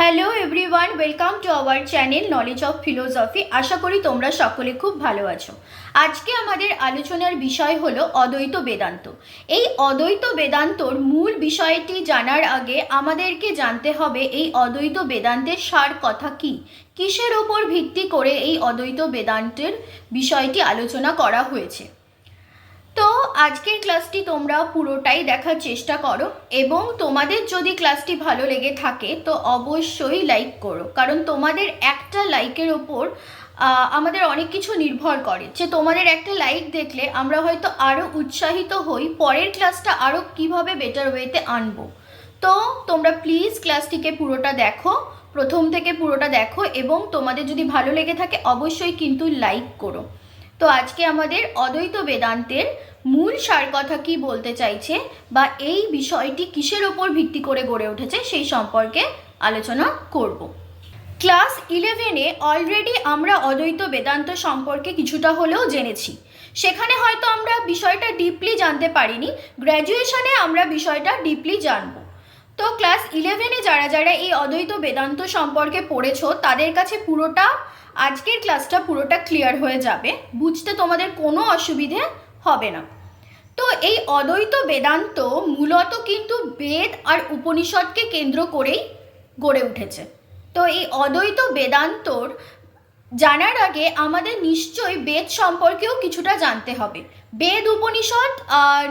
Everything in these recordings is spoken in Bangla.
Hello everyone welcome to our channel knowledge of philosophy আশা করি তোমরা সকলে খুব ভালো আছো। আজকে আমাদের আলোচনার বিষয় হলো অদ্বৈত বেদান্ত। এই অদ্বৈত বেদান্তর মূল বিষয়টি জানার আগে আমাদেরকে জানতে হবে এই অদ্বৈত বেদান্তের সার কথা কি? কিসের ওপর ভিত্তি করে এই অদ্বৈত বেদান্তের বিষয়টি আলোচনা করা হয়েছে? তো আজকের ক্লাসটি তোমরা পুরোটাই দেখার চেষ্টা করো এবং তোমাদের যদি ক্লাসটি ভালো লেগে থাকে তো অবশ্যই লাইক করো। কারণ তোমাদের একটা লাইকের ওপর আমাদের অনেক কিছু নির্ভর করে। যে তোমাদের একটা লাইক দেখলে আমরা হয়তো আরও উৎসাহিত হই পরের ক্লাসটা আরও কীভাবে বেটার ওয়েতে আনব। তো তোমরা প্লিজ ক্লাসটিকে পুরোটা দেখো, প্রথম থেকে পুরোটা দেখো এবং তোমাদের যদি ভালো লেগে থাকে অবশ্যই কিন্তু লাইক করো। তো আজকে আমাদের অদ্বৈত বেদান্তের মূল সার কথা কি বলতে চাইছে বা এই বিষয়টি কিসের ওপর ভিত্তি করে গড়ে উঠেছে সেই সম্পর্কে আলোচনা করব। ক্লাস ইলেভেনে অলরেডি আমরা অদ্বৈত বেদান্ত সম্পর্কে কিছুটা হলেও জেনেছি। সেখানে হয়তো আমরা বিষয়টা ডিপলি জানতে পারিনি। গ্র্যাজুয়েশনে আমরা বিষয়টা ডিপলি জানব। তো ক্লাস ইলেভেনে যারা যারা এই অদ্বৈত বেদান্ত সম্পর্কে পড়েছো, তাদের কাছে পুরোটা আজকের ক্লাসটা পুরোটা ক্লিয়ার হয়ে যাবে। বুঝতে তোমাদের কোনো অসুবিধে হবে না। তো এই অদ্বৈত বেদান্ত মূলত কিন্তু বেদ আর উপনিষদকে কেন্দ্র করেই গড়ে উঠেছে। তো এই অদ্বৈত বেদান্তর জানার আগে আমাদের নিশ্চয়ই বেদ সম্পর্কেও কিছুটা জানতে হবে। বেদ, উপনিষদ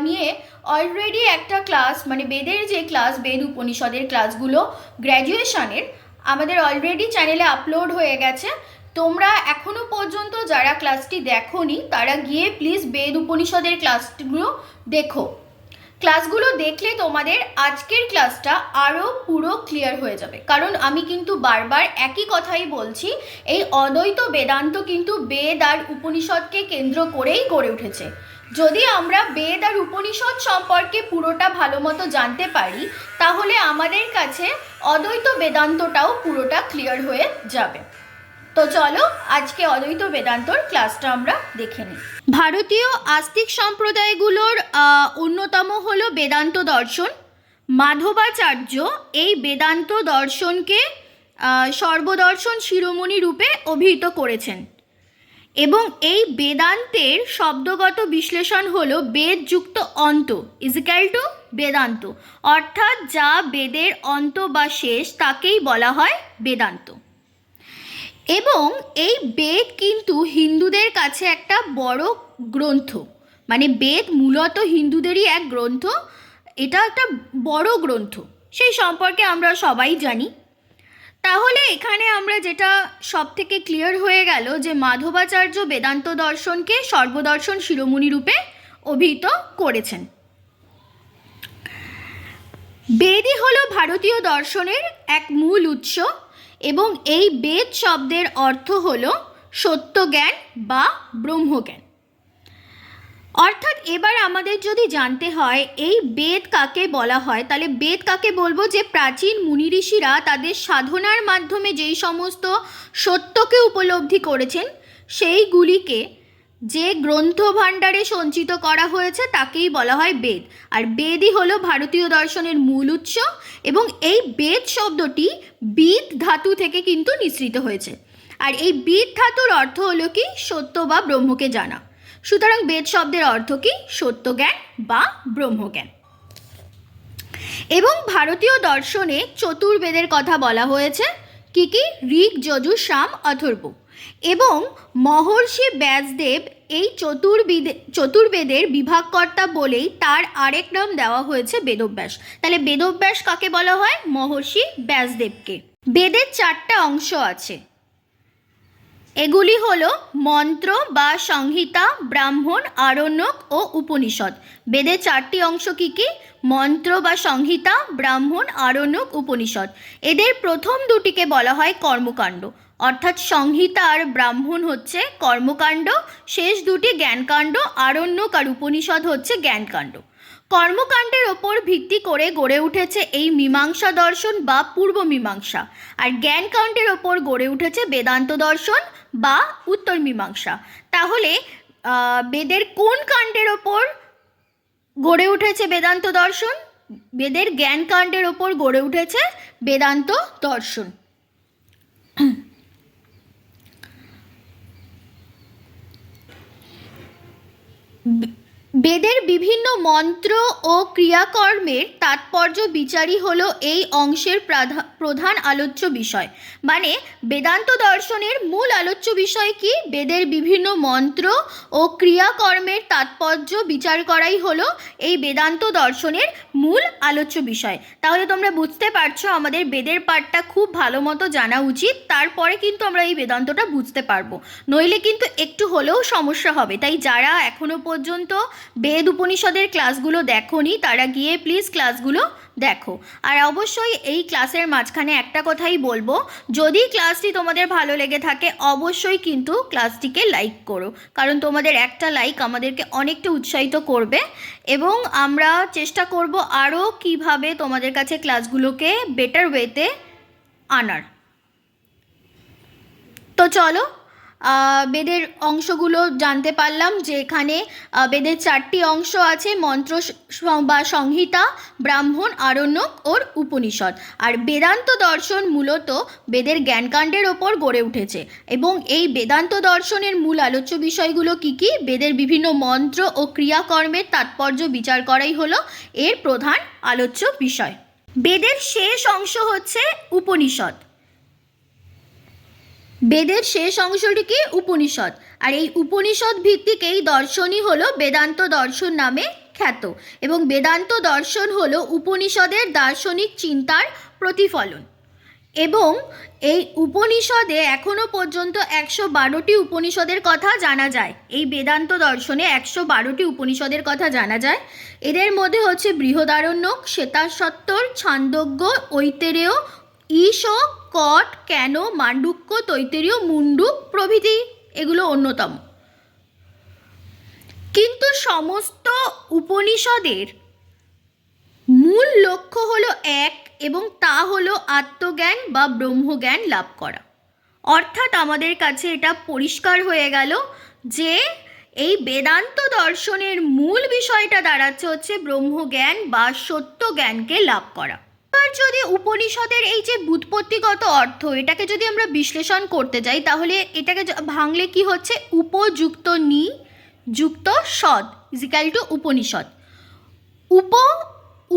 নিয়ে অলরেডি একটা ক্লাস মানে বেদের যে ক্লাস বেদ উপনিষদের ক্লাসগুলো গ্র্যাজুয়েশনের আমাদের অলরেডি চ্যানেলে আপলোড হয়ে গেছে। তোমরা এখনও পর্যন্ত যারা ক্লাসটি দেখোনি, তারা গিয়ে প্লিজ বেদ উপনিষদের ক্লাসগুলো দেখো। ক্লাসগুলো দেখলে তোমাদের আজকের ক্লাসটা আরও পুরো ক্লিয়ার হয়ে যাবে। কারণ আমি কিন্তু বারবার একই কথাই বলছি, এই অদ্বৈত বেদান্ত কিন্তু বেদ আর উপনিষদকে কেন্দ্র করেই গড়ে উঠেছে। যদি আমরা বেদ আর উপনিষদ সম্পর্কে পুরোটা ভালো মতো জানতে পারি, তাহলে আমাদের কাছে অদ্বৈত বেদান্তটাও পুরোটা ক্লিয়ার হয়ে যাবে। তো চলো, আজকে অদ্বৈত বেদান্তর ক্লাসটা আমরা দেখে নিই। ভারতীয় আস্তিক সম্প্রদায়গুলোর অন্যতম হলো বেদান্ত দর্শন। মাধবাচার্য এই বেদান্ত দর্শনকে সর্বদর্শন শিরোমণি রূপে অভিহিত করেছেন। এবং এই বেদান্তের শব্দগত বিশ্লেষণ হলো বেদযুক্ত অন্ত ইজিক্যাল টু বেদান্ত। অর্থাৎ যা বেদের অন্ত বা শেষ তাকেই বলা হয় বেদান্ত। এবং এই বেদ কিন্তু হিন্দুদের কাছে একটা বড় গ্রন্থ। মানে বেদ মূলত হিন্দুদেরই এক গ্রন্থ। এটা একটা বড় গ্রন্থ। সেই সম্পর্কে আমরা সবাই জানি। তাহলে এখানে আমরা যেটা সব থেকে ক্লিয়ার হয়ে গেল যে মাধবাচার্য বেদান্ত দর্শনকে সর্বদর্শন শিরোমণি রূপে অভিহিত করেছেন। বেদই হলো ভারতীয় দর্শনের এক মূল উৎস এবং এই বেদ শব্দের অর্থ হলো সত্যজ্ঞান বা ব্রহ্মজ্ঞান। অর্থাৎ এবার আমাদের যদি জানতে হয়, এই বেদ কাকে বলা হয়? তাহলে বেদ কাকে বলব? যে প্রাচীন মুনি ঋষিরা তাদের সাধনার মাধ্যমে যেই সমস্ত সত্যকে উপলব্ধি করেছেন, সেইগুলিকে যে গ্রন্থ ভাণ্ডারে সঞ্চিত করা হয়েছে, তাকেই বলা হয় বেদ। আর বেদই হলো ভারতীয় দর্শনের মূল উৎস এবং এই বেদ শব্দটি বিদ ধাতু থেকে কিন্তু নিঃসৃত হয়েছে। আর এই বিদ ধাতুর অর্থ হলো কি? সত্য বা ব্রহ্মকে জানা। সুতরাং বেদ শব্দের অর্থ কি? সত্যজ্ঞান বা ব্রহ্মজ্ঞান। এবং ভারতীয় দর্শনে চতুর্বেদের কথা বলা হয়েছে, কি কি? ঋক যজু সাম অথর্ব। এবং মহর্ষি ব্যাসদেব এই চতুর্বেদে, চতুর্বেদের বিভাগকর্তা বলেই তার আরেক নাম দেওয়া হয়েছে বেদব্যাস। তাহলে বেদব্যাস কাকে বলা হয়? মহর্ষি ব্যাসদেবকে। বেদের চারটা অংশ আছে। এগুলি হল মন্ত্র বা সংহিতা, ব্রাহ্মণ, আরণ্যক ও উপনিষদ। বেদের চারটি অংশ কী কী? মন্ত্র বা সংহিতা, ব্রাহ্মণ, আরণ্যক, উপনিষদ। এদের প্রথম দুটিকে বলা হয় কর্মকাণ্ড। অর্থাৎ সংহিতা আর ব্রাহ্মণ হচ্ছে কর্মকাণ্ড, শেষ দুটি জ্ঞানকাণ্ড, আরণ্যক আর উপনিষদ হচ্ছে জ্ঞানকাণ্ড। কর্মকাণ্ডের ওপর ভিত্তি করে গড়ে উঠেছে এই মীমাংসা দর্শন বা পূর্ব মীমাংসা। আর জ্ঞানকাণ্ডের ওপর গড়ে উঠেছে বেদান্ত দর্শন বা উত্তর মীমাংসা। তাহলে বেদের কোন কাণ্ডের ওপর গড়ে উঠেছে বেদান্ত দর্শন? বেদের জ্ঞান কাণ্ডের ওপর গড়ে উঠেছে বেদান্ত দর্শন। বেদের বিভিন্ন মন্ত্র ও ক্রিয়াকর্মের তাৎপর্য বিচারই হলো এই অংশের প্রাধা- প্রধান আলোচ্য বিষয়। মানে বেদান্ত দর্শনের মূল আলোচ্য বিষয় কি? বেদের বিভিন্ন মন্ত্র ও ক্রিয়াকর্মের তাৎপর্য বিচার করাই হলো এই বেদান্ত দর্শনের মূল আলোচ্য বিষয়। তাহলে তোমরা বুঝতে পারছ আমাদের বেদের পাঠটা খুব ভালো মতো জানা উচিত, তারপরে কিন্তু আমরা এই বেদান্তটা বুঝতে পারব। নইলে কিন্তু একটু হলেও সমস্যা হবে। তাই যারা এখনও পর্যন্ত বেদ উপনিষদের ক্লাসগুলো দেখোনি, তারা গিয়ে প্লিজ ক্লাসগুলো দেখো। আর অবশ্যই এই ক্লাসের মাঝখানে একটা কথাই বলব, যদি ক্লাসটি তোমাদের ভালো লেগে থাকে, অবশ্যই কিন্তু ক্লাসটিকে লাইক করো। কারণ তোমাদের একটা লাইক আমাদেরকে অনেকটা উৎসাহিত করবে এবং আমরা চেষ্টা করব আরও কীভাবে তোমাদের কাছে ক্লাসগুলোকে বেটার ওয়েতে আনার। তো চলো বেদের অংশগুলো জানতে পারলাম যে এখানে বেদের চারটি অংশ আছে, মন্ত্র বা সংহিতা, ব্রাহ্মণ, আরণ্যক ওর উপনিষদ। আর বেদান্ত দর্শন মূলত বেদের জ্ঞানকাণ্ডের ওপর গড়ে উঠেছে। এবং এই বেদান্ত দর্শনের মূল আলোচ্য বিষয়গুলো কি কি? বেদের বিভিন্ন মন্ত্র ও ক্রিয়াকর্মের তাৎপর্য বিচার করাই হলো এর প্রধান আলোচ্য বিষয়। বেদের শেষ অংশ হচ্ছে উপনিষদ। বেদের শেষ অংশটি কি? উপনিষদ। আর এই উপনিষদ ভিত্তিক এই দর্শনই হলো বেদান্ত দর্শন নামে খ্যাত এবং বেদান্ত দর্শন হলো উপনিষদের দার্শনিক চিন্তার প্রতিফলন। এবং এই উপনিষদে এখনও পর্যন্ত একশো বারোটি উপনিষদের কথা জানা যায়। এই বেদান্ত দর্শনে একশো বারোটি উপনিষদের কথা জানা যায়। এদের মধ্যে হচ্ছে বৃহদারণ্যক, শ্বেতাসত্তর, ছান্দজ্ঞ, ঐতেরেয় ঈশ কট, কেন, মান্ডুক্য, তৈতেরীয়, মুন্ডুক প্রভৃতি এগুলো অন্যতম। কিন্তু সমস্ত উপনিষদের মূল লক্ষ্য হলো এক এবং তা হলো আত্মজ্ঞান বা ব্রহ্মজ্ঞান লাভ করা। অর্থাৎ আমাদের কাছে এটা পরিষ্কার হয়ে গেল যে এই বেদান্ত দর্শনের মূল বিষয়টা দাঁড়াচ্ছে হচ্ছে ব্রহ্মজ্ঞান বা সত্য জ্ঞানকে লাভ করা। এবার যদি উপনিষদের এই যে বুৎপত্তিগত অর্থ, এটাকে যদি আমরা বিশ্লেষণ করতে যাই, তাহলে এটাকে ভাঙলে কি হচ্ছে? উপযুক্ত নি, যুক্ত সদ ইজিক্যাল টু উপনিষদ উপ,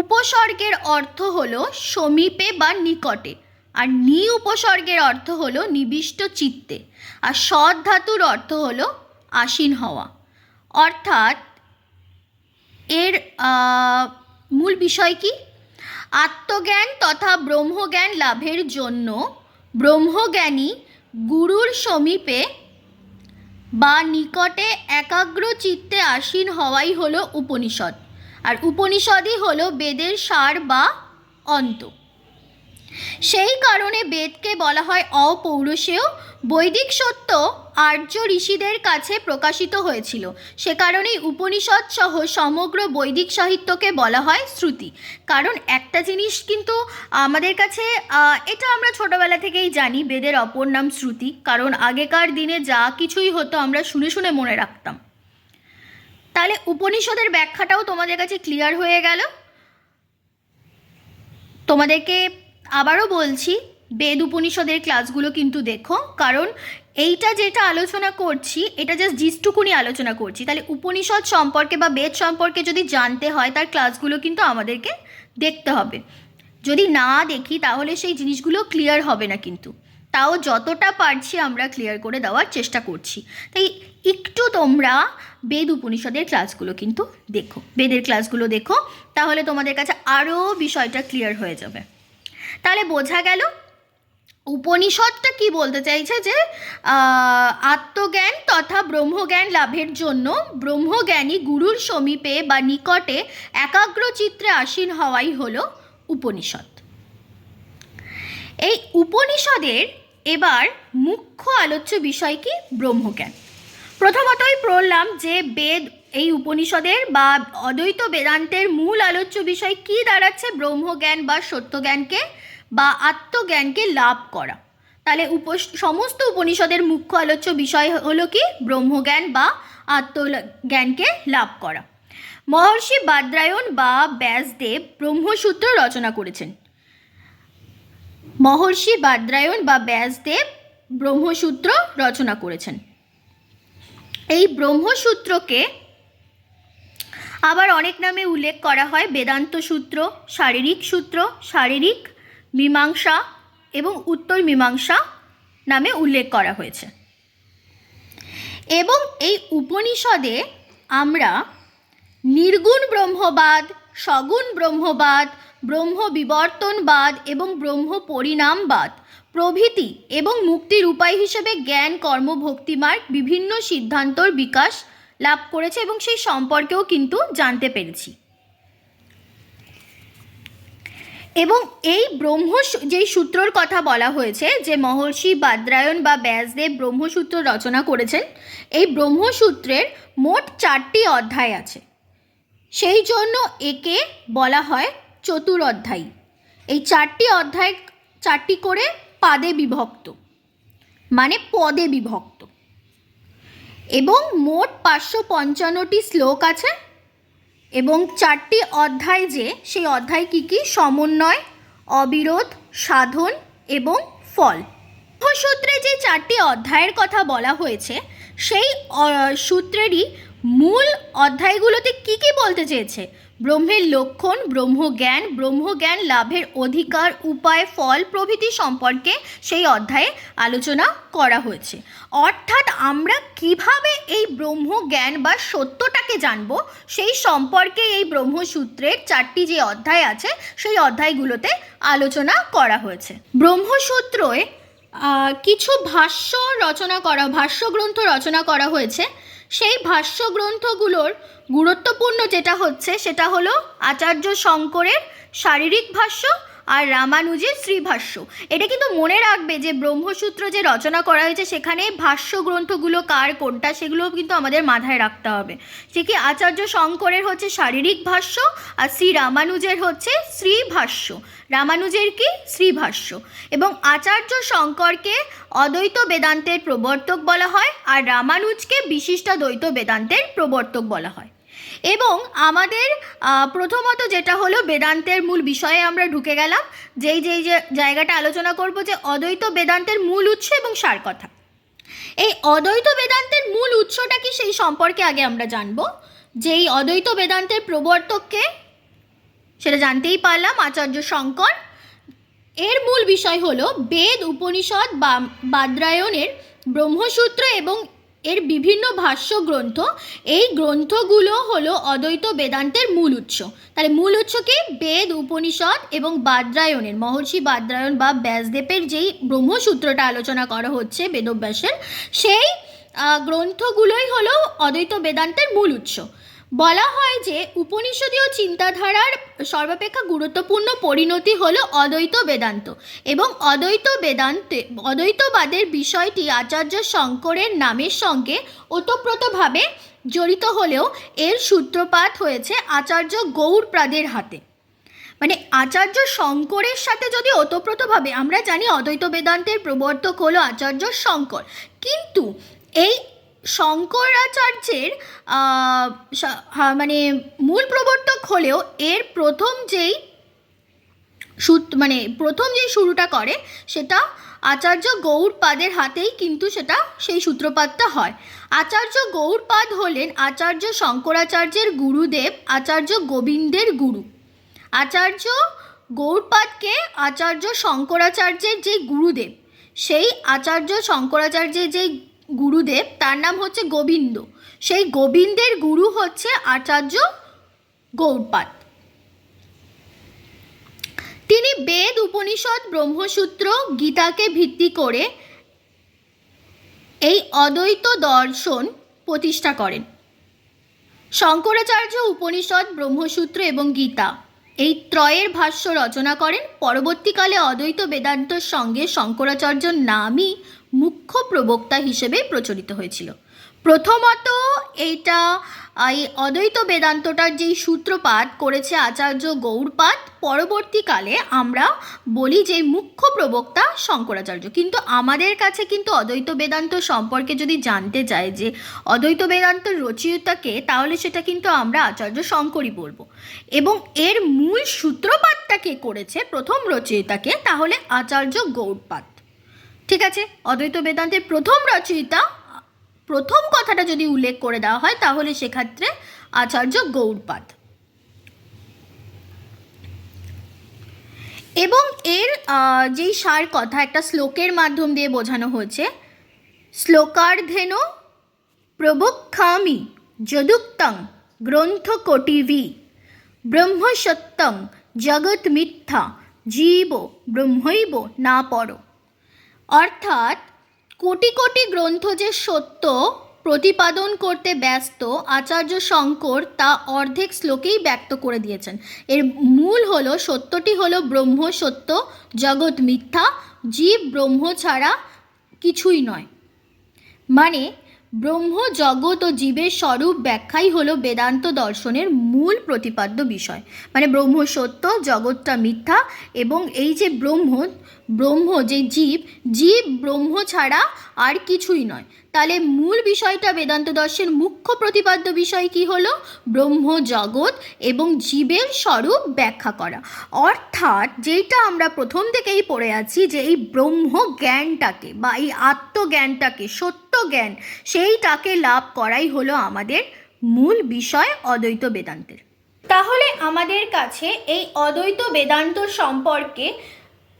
উপসর্গের অর্থ হলো সমীপে বা নিকটে, আর নি উপসর্গের অর্থ হলো নিবিষ্ট চিত্তে, আর সৎ ধাতুর অর্থ হলো আসীন হওয়া। অর্থাৎ এর মূল বিষয় কি? আত্মজ্ঞান তথা ব্রহ্মজ্ঞান লাভের জন্য ব্রহ্মজ্ঞানী গুরুর সমীপে বা নিকটে একাগ্র চিত্তে আসীন হওয়াই হলো উপনিষদ। আর উপনিষদই হলো বেদের সার বা অন্ত। সেই কারণে বেদকে বলা হয় অপৌরুষেয়। বৈদিক সত্য আর্য ঋষিদের কাছে প্রকাশিত হয়েছিল। সে কারণেই উপনিষদ সহ সমগ্র বৈদিক সাহিত্যকে বলা হয় শ্রুতি। কারণ একটা জিনিস কিন্তু আমাদের কাছে এটা আমরা ছোটবেলা থেকেই জানি, বেদের অপর নাম শ্রুতি। কারণ আগেকার দিনে যা কিছুই হতো আমরা শুনে শুনে মনে রাখতাম। তাহলে উপনিষদের ব্যাখ্যাটাও তোমাদের কাছে ক্লিয়ার হয়ে গেল? তোমাদেরকে আবারও বলছি, বেদ উপনিষদের ক্লাসগুলো কিন্তু দেখো। কারণ এইটা যেটা আলোচনা করছি, এটা জাস্ট জিস্টুকুনি আলোচনা করছি। তাহলে উপনিষদ সম্পর্কে বা বেদ সম্পর্কে যদি জানতে হয়, তার ক্লাসগুলো কিন্তু আমাদেরকে দেখতে হবে। যদি না দেখি, তাহলে সেই জিনিসগুলো ক্লিয়ার হবে না কিন্তু। তাও যতটা পারছি আমরা ক্লিয়ার করে দেওয়ার চেষ্টা করছি। তাই একটু তোমরা বেদ উপনিষদের ক্লাসগুলো কিন্তু দেখো। বেদের ক্লাসগুলো দেখো, তাহলে তোমাদের কাছে আরও বিষয়টা ক্লিয়ার হয়ে যাবে। তাহলে বোঝা গেল উপনিষদটা কি বলতে চাইছে যে আত্মজ্ঞান তথা ব্রহ্মজ্ঞান লাভের জন্য ব্রহ্মজ্ঞানী গুরুর সমীপে বা নিকটে একাগ্র চিত্রে আসীন হওয়াই হল উপনিষদ। এই উপনিষদের এবার মুখ্য আলোচ্য বিষয় কি? ব্রহ্মজ্ঞান। প্রথমতই পড়লাম যে বেদ এই উপনিষদের বা অদ্বৈত বেদান্তের মূল আলোচ্য বিষয় কি দাঁড়াচ্ছে? ব্রহ্মজ্ঞান বা সত্যজ্ঞানকে বা আত্মজ্ঞানকে লাভ করা। তাহলে উপ সমস্ত উপনিষদের মুখ্য আলোচ্য বিষয় হলো কি? ব্রহ্মজ্ঞান বা আত্মজ্ঞানকে লাভ করা। মহর্ষি বাদ্রায়ণ বা ব্যাসদেব ব্রহ্মসূত্র রচনা করেছেন। মহর্ষি বাদ্রায়ণ বা ব্যাসদেব ব্রহ্মসূত্র রচনা করেছেন। এই ব্রহ্মসূত্রকে আবার অনেক নামে উল্লেখ করা হয়। বেদান্ত সূত্র, শারীরিক সূত্র, শারীরিক মীমাংসা এবং উত্তর মীমাংসা নামে উল্লেখ করা হয়েছে। এবং এই উপনিষদে আমরা নির্গুণ ব্রহ্মবাদ, সগুণ ব্রহ্মবাদ, ব্রহ্ম বিবর্তনবাদ এবং ব্রহ্ম পরিণামবাদ প্রভৃতি এবং মুক্তির উপায় হিসেবে জ্ঞান, কর্ম ভক্তিমার্গ বিভিন্ন সিদ্ধান্তর বিকাশ লাভ করেছে এবং সেই সম্পর্কেও কিন্তু জানতে পেরেছি। এবং এই ব্রহ্ম যেই সূত্রর কথা বলা হয়েছে, যে মহর্ষি বাদ্রায়ণ বা ব্যাসদেব ব্রহ্মসূত্র রচনা করেছেন, এই ব্রহ্মসূত্রের মোট চারটি অধ্যায় আছে। সেই জন্য একে বলা হয় চতুর অধ্যায়ী এই চারটি অধ্যায় চারটি করে পাদে বিভক্ত মানে পদে বিভক্ত। এবং মোট পাঁচশো পঞ্চান্নটি শ্লোক আছে এবং চারটি অধ্যায় যে, সেই অধ্যায় কী কী? সমন্বয়, অবিরোধ, সাধন এবং ফল। সূত্রে যে চারটি অধ্যায়ের কথা বলা হয়েছে, সেই সূত্রেরই মূল অধ্যায়গুলোতে কি কি বলতে চেয়েছে? ব্রহ্মের লক্ষণ, ব্রহ্মজ্ঞান ব্রহ্মজ্ঞান লাভের অধিকার, উপায়, ফল, প্রভৃতি সম্পর্কে সেই অধ্যায়ে আলোচনা করা হয়েছে। অর্থাৎ আমরা কীভাবে এই ব্রহ্মজ্ঞান বা সত্যটাকে জানব, সেই সম্পর্কে এই ব্রহ্মসূত্রের চারটি যে অধ্যায় আছে, সেই অধ্যায়গুলোতে আলোচনা করা হয়েছে। ব্রহ্মসূত্রয় কিছু ভাষ্য রচনা করা ভাষ্য গ্রন্থ রচনা করা হয়েছে। সেই ভাষ্য গ্রন্থগুলোর গুরুত্বপূর্ণ যেটা হচ্ছে সেটা হলো আচার্য শঙ্করের শারীরিক ভাষ্য আর রামানুজের শ্রীভাষ্য। এটা কিন্তু মনে রাখবে যে ব্রহ্মসূত্র যে রচনা করা হয়েছে সেখানে ভাষ্য গ্রন্থগুলো কার, কোনটা সেগুলো কিন্তু আমাদের মাথায় রাখতে হবে। সে কি আচার্য শঙ্করের হচ্ছে শারীরিক ভাষ্য আর শ্রী রামানুজের হচ্ছে শ্রীভাষ্য। রামানুজের কি? শ্রীভাষ্য। এবং আচার্য শঙ্করকে অদ্বৈত বেদান্তের প্রবর্তক বলা হয় আর রামানুজকে বিশিষ্ট দ্বৈত বেদান্তের প্রবর্তক বলা হয়। এবং আমাদের প্রথমত যেটা হলো বেদান্তের মূল বিষয়ে আমরা ঢুকে গেলাম, যেই যেই, যে জায়গাটা আলোচনা করব যে অদ্বৈত বেদান্তের মূল উৎস এবং সার কথা। এই অদ্বৈত বেদান্তের মূল উৎসটা কি সেই সম্পর্কে আগে আমরা জানব। যে এই অদ্বৈত বেদান্তের প্রবর্তককে সেটা জানতেই পারলাম, আচার্য শঙ্কর। এর মূল বিষয় হলো বেদ, উপনিষদ, বা বাদ্রায়ণের ব্রহ্মসূত্র এবং এর বিভিন্ন ভাষ্য গ্রন্থ, এই গ্রন্থগুলো হলো অদ্বৈত বেদান্তের মূল উৎস। তাহলে মূল উৎস কি? বেদ, উপনিষদ এবং বাদ্রায়ণের মহর্ষি বাদ্রায়ণ বা ব্যাসদেবের যেই ব্রহ্মসূত্রটা আলোচনা করা হচ্ছে বেদব্যাসের, সেই গ্রন্থগুলোই হলো অদ্বৈত বেদান্তের মূল উৎস। বলা হয় যে উপনিষদীয় চিন্তাধারার সর্বাপেক্ষা গুরুত্বপূর্ণ পরিণতি হল অদ্বৈত বেদান্ত এবং অদ্বৈত বেদান্তে, অদ্বৈতবাদের বিষয়টি আচার্য শঙ্করের নামের সঙ্গে ওতপ্রোতভাবে জড়িত হলেও এর সূত্রপাত হয়েছে আচার্য গৌড়প্রাদের হাতে। মানে আচার্য শঙ্করের সাথে যদি ওতপ্রোতভাবে, আমরা জানি অদ্বৈত বেদান্তের প্রবর্তক হলো আচার্য শঙ্কর। কিন্তু এই শঙ্করাচার্যের মানে মূল প্রবর্তক হলেও এর প্রথম যেই সূত- মানে প্রথম যে শুরুটা করে, সেটা আচার্য গৌড়পাদের হাতেই কিন্তু সেটা সেই সূত্রপাতটা হয়। আচার্য গৌড়পাদ হলেন আচার্য শঙ্করাচার্যের গুরুদেব, আচার্য গোবিন্দের গুরু। আচার্য গৌড়পাদকে আচার্য শঙ্করাচার্যের যে গুরুদেব, সেই আচার্য শঙ্করাচার্যের যে গুরুদেব, তার নাম হচ্ছে গোবিন্দ। সেই গোবিন্দের গুরু হচ্ছে আচার্য গৌড়পাদ। তিনি বেদ, উপনিষদ, ব্রহ্মসূত্র, গীতাকে ভিত্তি করে এই অদ্বৈত দর্শন প্রতিষ্ঠা করেন। শঙ্করাচার্য উপনিষদ, ব্রহ্মসূত্র এবং গীতা এই ত্রয়ের ভাষ্য রচনা করেন। পরবর্তীকালে অদ্বৈত বেদান্তর সঙ্গে শঙ্করাচার্যর নামই মুখ্য প্রবক্তা হিসেবে প্রচলিত হয়েছিল। প্রথমত এইটা এই অদ্বৈত বেদান্তটার যেই সূত্রপাত করেছে আচার্য গৌড়পাদ, পরবর্তীকালে আমরা বলি যে মুখ্য প্রবক্তা শঙ্করাচার্য। কিন্তু আমাদের কাছে কিন্তু অদ্বৈত বেদান্ত সম্পর্কে যদি জানতে চাই যে অদ্বৈত বেদান্তর রচয়িতাকে তাহলে সেটা কিন্তু আমরা আচার্য শঙ্করই বলব এবং এর মূল সূত্রপাতটা কে করেছে, প্রথম রচয়িতাকে তাহলে আচার্য গৌড়পাদ। ঠিক আছে? অদ্বৈত বেদান্তের প্রথম রচয়িতা, প্রথম কথাটা যদি উল্লেখ করে দেওয়া হয়, তাহলে সেক্ষেত্রে আচার্য গৌড়পাদ। এবং এর যেই সার কথা, একটা শ্লোকের মাধ্যম দিয়ে বোঝানো হয়েছে, শ্লোকার্ধেন প্রবক্ষামি যদুক্তং গ্রন্থ কোটিভি ব্রহ্মসত্যং জগৎ মিথ্যা জীব ব্রহ্মৈব না পর অর্থাৎ কোটি কোটি গ্রন্থ যে সত্য প্রতিপাদন করতে ব্যস্ত আচার্য শঙ্কর তা অর্ধেক শ্লোকেই ব্যক্ত করে দিয়েছেন। এর মূল হলো, সত্যটি হলো ব্রহ্ম সত্য, জগৎ মিথ্যা, জীব ব্রহ্ম ছাড়া কিছুই নয়। মানে ব্রহ্ম, জগৎ ও জীবের স্বরূপ ব্যাখ্যাই হলো বেদান্ত দর্শনের মূল প্রতিপাদ্য বিষয়। মানে ব্রহ্ম সত্য, জগৎটা মিথ্যা এবং এই যে ব্রহ্ম ব্রহ্ম যে জীব জীব ব্রহ্ম ছাড়া আর কিছুই নয়। তাহলে মূল বিষয়টা বেদান্ত দর্শনের মুখ্য প্রতিপাদ্য বিষয় কি হলো? ব্রহ্ম জগৎ এবং জীবের স্বরূপ ব্যাখ্যা করা। অর্থাৎ যেটা আমরা প্রথম থেকেই পড়ে আছি যে এই ব্রহ্ম জ্ঞানটাকে বা এই আত্মজ্ঞানটাকে, সত্য জ্ঞান, সেইটাকে লাভ করাই হলো আমাদের মূল বিষয় অদ্বৈত বেদান্তের। তাহলে আমাদের কাছে এই অদ্বৈত বেদান্ত সম্পর্কে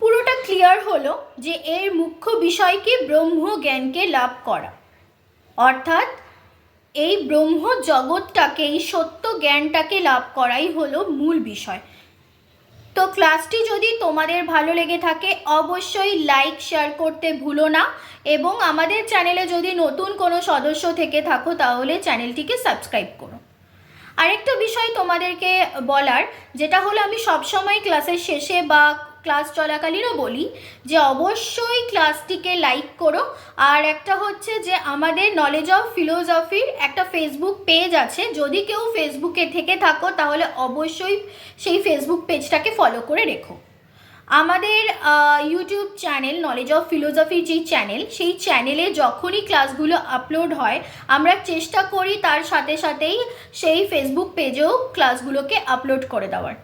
পুরোটা ক্লিয়ার হলো যে এর মুখ্য বিষয় কি ব্রহ্ম জ্ঞানকে লাভ করা। অর্থাৎ এই ব্রহ্ম জগৎটাকে এই সত্য জ্ঞানটাকে লাভ করাই হলো মূল বিষয়। তো ক্লাসটি যদি তোমাদের ভালো লেগে থাকে, অবশ্যই লাইক শেয়ার করতে ভুলো না এবং আমাদের চ্যানেলে যদি নতুন কোনো সদস্য থেকে থাকো, তাহলে চ্যানেলটিকে সাবস্ক্রাইব করো। আরেকটা বিষয় তোমাদেরকে বলার, যেটা হলো আমি সবসময় ক্লাসের শেষে বা ক্লাস চলাকালীনও বলি যে অবশ্যই ক্লাসটিকে লাইক করো। আর একটা হচ্ছে যে আমাদের নলেজ অফ ফিলোসফির একটা ফেসবুক পেজ আছে। যদি কেউ ফেসবুকে থেকে থাকো, তাহলে অবশ্যই সেই ফেসবুক পেজটাকে ফলো করে রেখো। আমাদের ইউটিউব চ্যানেল নলেজ অফ ফিলোসফির যেই চ্যানেল সেই চ্যানেলে যখনই ক্লাসগুলো আপলোড হয়, আমরা চেষ্টা করি তার সাথে সাথেই সেই ফেসবুক পেজেও ক্লাসগুলোকে আপলোড করে দেওয়ার।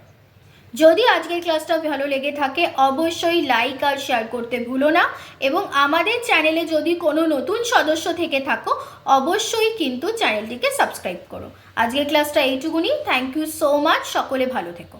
যদি আজকের ক্লাসটা ভালো লেগে থাকে, অবশ্যই লাইক আর শেয়ার করতে ভুলো না। এবং আমাদের চ্যানেলে যদি কোনো নতুন সদস্য থেকে থাকো, অবশ্যই কিন্তু চ্যানেলটিকে সাবস্ক্রাইব করো। আজকের ক্লাসটা এইটুকুনি। থ্যাংক ইউ সো মাচ সকলে ভালো থেকো।